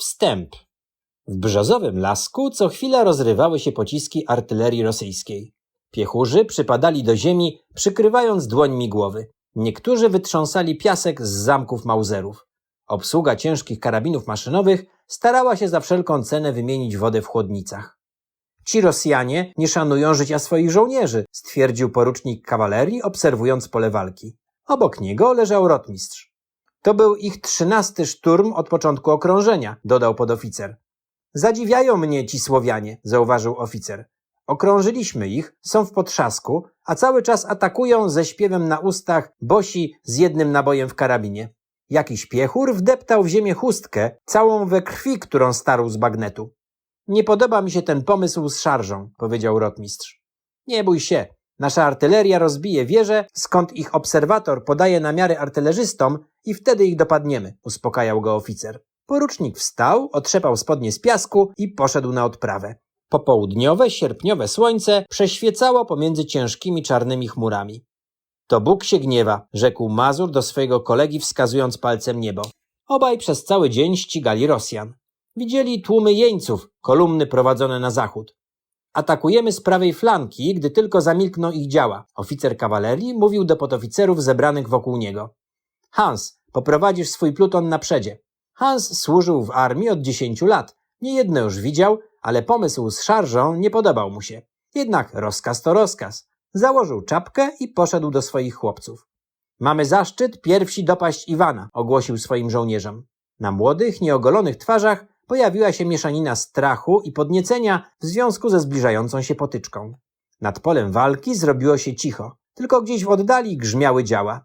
Wstęp. W brzozowym lasku co chwila rozrywały się pociski artylerii rosyjskiej. Piechurzy przypadali do ziemi, przykrywając dłońmi głowy. Niektórzy wytrząsali piasek z zamków mauzerów. Obsługa ciężkich karabinów maszynowych starała się za wszelką cenę wymienić wodę w chłodnicach. Ci Rosjanie nie szanują życia swoich żołnierzy, stwierdził porucznik kawalerii, obserwując pole walki. Obok niego leżał rotmistrz. To był ich trzynasty szturm od początku okrążenia, dodał podoficer. Zadziwiają mnie ci Słowianie, zauważył oficer. Okrążyliśmy ich, są w potrzasku, a cały czas atakują ze śpiewem na ustach bosi z jednym nabojem w karabinie. Jakiś piechur wdeptał w ziemię chustkę, całą we krwi, którą starł z bagnetu. Nie podoba mi się ten pomysł z szarżą, powiedział rotmistrz. Nie bój się, nasza artyleria rozbije wieżę, skąd ich obserwator podaje namiary artylerzystom i wtedy ich dopadniemy, uspokajał go oficer. Porucznik wstał, otrzepał spodnie z piasku i poszedł na odprawę. Popołudniowe, sierpniowe słońce przeświecało pomiędzy ciężkimi czarnymi chmurami. To Bóg się gniewa, rzekł Mazur do swojego kolegi wskazując palcem niebo. Obaj przez cały dzień ścigali Rosjan. Widzieli tłumy jeńców, kolumny prowadzone na zachód. Atakujemy z prawej flanki, gdy tylko zamilkną ich działa. Oficer kawalerii mówił do podoficerów zebranych wokół niego. Hans, poprowadzisz swój pluton na przedzie. Hans służył w armii od dziesięciu lat. Niejedno już widział, ale pomysł z szarżą nie podobał mu się. Jednak rozkaz to rozkaz. Założył czapkę i poszedł do swoich chłopców. Mamy zaszczyt pierwsi dopaść Iwana, ogłosił swoim żołnierzom. Na młodych, nieogolonych twarzach pojawiła się mieszanina strachu i podniecenia w związku ze zbliżającą się potyczką. Nad polem walki zrobiło się cicho, tylko gdzieś w oddali grzmiały działa.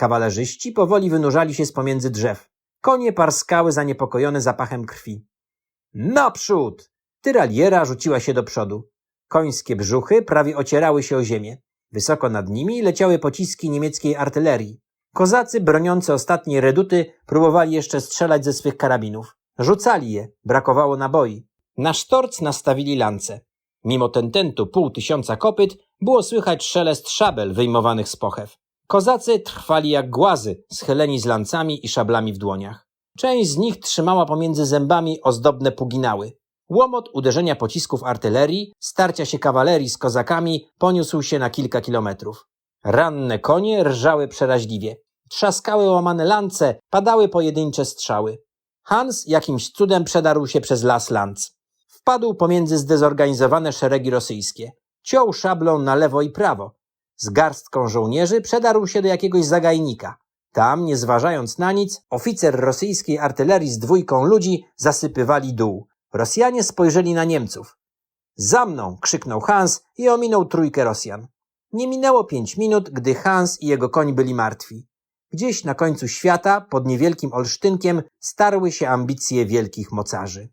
Kawalerzyści powoli wynurzali się z pomiędzy drzew. Konie parskały zaniepokojone zapachem krwi. Naprzód! Tyraliera rzuciła się do przodu. Końskie brzuchy prawie ocierały się o ziemię. Wysoko nad nimi leciały pociski niemieckiej artylerii. Kozacy broniący ostatniej reduty próbowali jeszcze strzelać ze swych karabinów. Rzucali je, brakowało naboi. Na sztorc nastawili lance. Mimo tententu pół tysiąca kopyt było słychać szelest szabel wyjmowanych z pochew. Kozacy trwali jak głazy, schyleni z lancami i szablami w dłoniach. Część z nich trzymała pomiędzy zębami ozdobne puginały. Łomot uderzenia pocisków artylerii, starcia się kawalerii z kozakami poniósł się na kilka kilometrów. Ranne konie rżały przeraźliwie. Trzaskały łamane lance, padały pojedyncze strzały. Hans jakimś cudem przedarł się przez las lanc. Wpadł pomiędzy zdezorganizowane szeregi rosyjskie. Ciął szablą na lewo i prawo. Z garstką żołnierzy przedarł się do jakiegoś zagajnika. Tam, nie zważając na nic, oficer rosyjskiej artylerii z dwójką ludzi zasypywali dół. Rosjanie spojrzeli na Niemców. Za mną! krzyknął Hans i ominął trójkę Rosjan. Nie minęło pięć minut, gdy Hans i jego koń byli martwi. Gdzieś na końcu świata, pod niewielkim Olsztynkiem, starły się ambicje wielkich mocarzy.